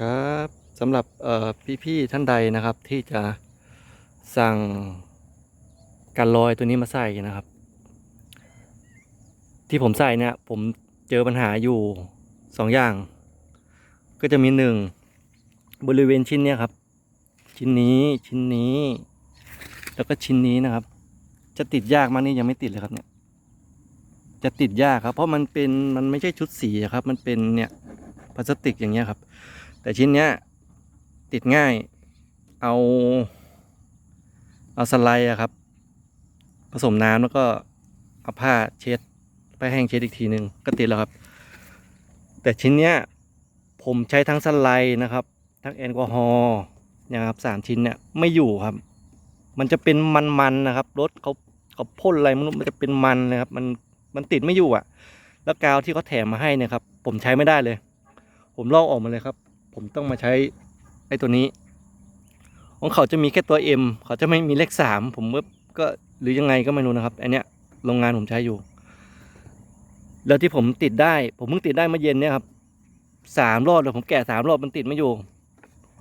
ครับสำหรับพี่ๆท่านใดนะครับที่จะสั่งการลอยตัวนี้มาใส่นะครับ ที่ผมใส่เนี่ยผมเจอปัญหาอยู่สองอย่าง ก็จะมีหนึ่งบริเวณชิ้นเนี้ยครับ ชิ้นนี้ชิ้นนี้ แล้วก็ชิ้นนี้นะครับ จะติดยากมากนี่ยังไม่ติดเลยครับเนี่ยจะติดยากครับ เพราะมันเป็นมันไม่ใช่ชุดสีครับ มันเป็นเนี่ยพลาสติกอย่างเงี้ยครับ แต่ชิ้นเนี้ยติดง่าย เอาเอาสไลด์อะครับ ผสมน้ำแล้วก็เอาผ้าเช็ดไปแห้งเช็ดอีกทีหนึ่งก็ติดแล้วครับ แต่ชิ้นเนี้ยผมใช้ทั้งสไลด์นะครับ ทั้งแอลกอฮอล์นะครับสามชิ้นเนี่ยไม่อยู่ครับ มันจะเป็นมันๆนะครับรถเขาเขาพ่นอะไรไมันมันจะเป็นมันเลยครับ มันมันติดไม่อยู่อะ แล้วกาวที่เขาแถมมาให้เนี่ยครับ ผมใช้ไม่ได้เลย ผมลอกออกมาเลยครับ ผมต้องมาใช้ไอ้ตัวนี้ ของเขาจะมีแค่ตัว M เขาจะไม่มีเลขสามผมว่าก็หรือยังไงก็ไม่รู้นะครับอันเนี้ยโรงงานผมใช้อยู่ แล้วที่ผมติดได้ ผมเพิ่งติดได้เมื่อเย็นเนี่ยครับสามรอบเลยผมแกะสามรอบมันติดไม่อยู่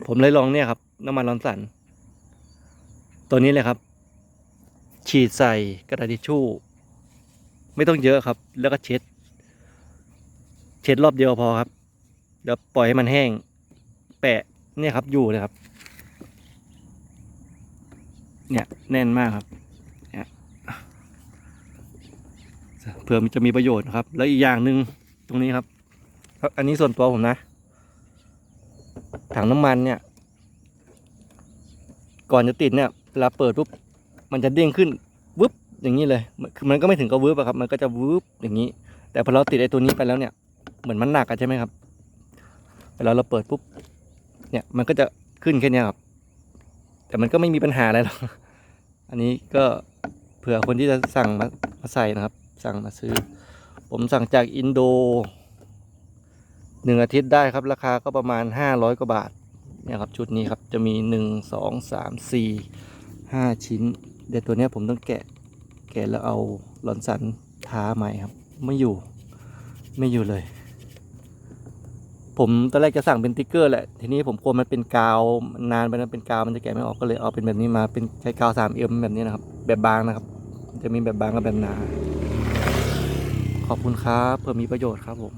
ผมเลยลองเนี่ยครับน้ำมันร้อนสัน ตัวนี้เลยครับ ฉีดใส่กระดาษทิชชู่ ไม่ต้องเยอะครับ แล้วก็เช็ด เช็ดรอบเดียวพอครับเดี๋ยวปล่อยให้มันแห้ง แปะเนี่ยครับอยู่เลยครับ เนี่ยแน่นมากครับเนี่ยเผื่อมันจะมีประโยชน์นะครับ แล้วอีกอย่างหนึ่งตรงนี้ครับอันนี้ส่วนตัวผมนะ ถังน้ำมันเนี่ย ก่อนจะติดเนี่ยเวลาเปิดปุ๊บมันจะเด้งขึ้นวึบอย่างนี้เลยคือมันก็ไม่ถึงกับวึบอะครับ มันก็จะวึบอย่างนี้ แต่พอเราติดไอ้ตัวนี้ไปแล้วเนี่ย เหมือนมันหนักอะใช่ไหมครับเวลาเราเปิดปุ๊บ เนี่ยมันก็จะขึ้นแค่นี้ครับ แต่มันก็ไม่มีปัญหาอะไรหรอกอันนี้ก็เผื่อคนที่จะสั่งมามาใส่นะครับ สั่งมาซื้อ ผมสั่งจากอินโดหนึ่งอาทิตย์ได้ครับ ราคาก็ประมาณห้าร้อยกว่าบาทเนี่ยครับชุดนี้ครับจะมีหนึ่งสองสามสี่ห้าชิ้น เดี๋ยวตัวนี้ผมต้องแกะแกะแล้วเอาหลอนสันท้าใหม่ครับ ไม่อยู่ไม่อยู่เลย ผมตอนแรกจะสั่งเป็นติ๊กเกอร์แหละ ทีนี้ผมกลัวมันเป็นกาวนนานไปนะเป็นกาวมันจะแกะไม่ออกก็เลยเอาเป็นแบบนี้มาเป็นใช้กาวสามเอ็มแบบนี้นะครับ แบบบางนะครับ จะมีแบบบางกับแบบหนา ขอบคุณครับเพื่อมีประโยชน์ครับผม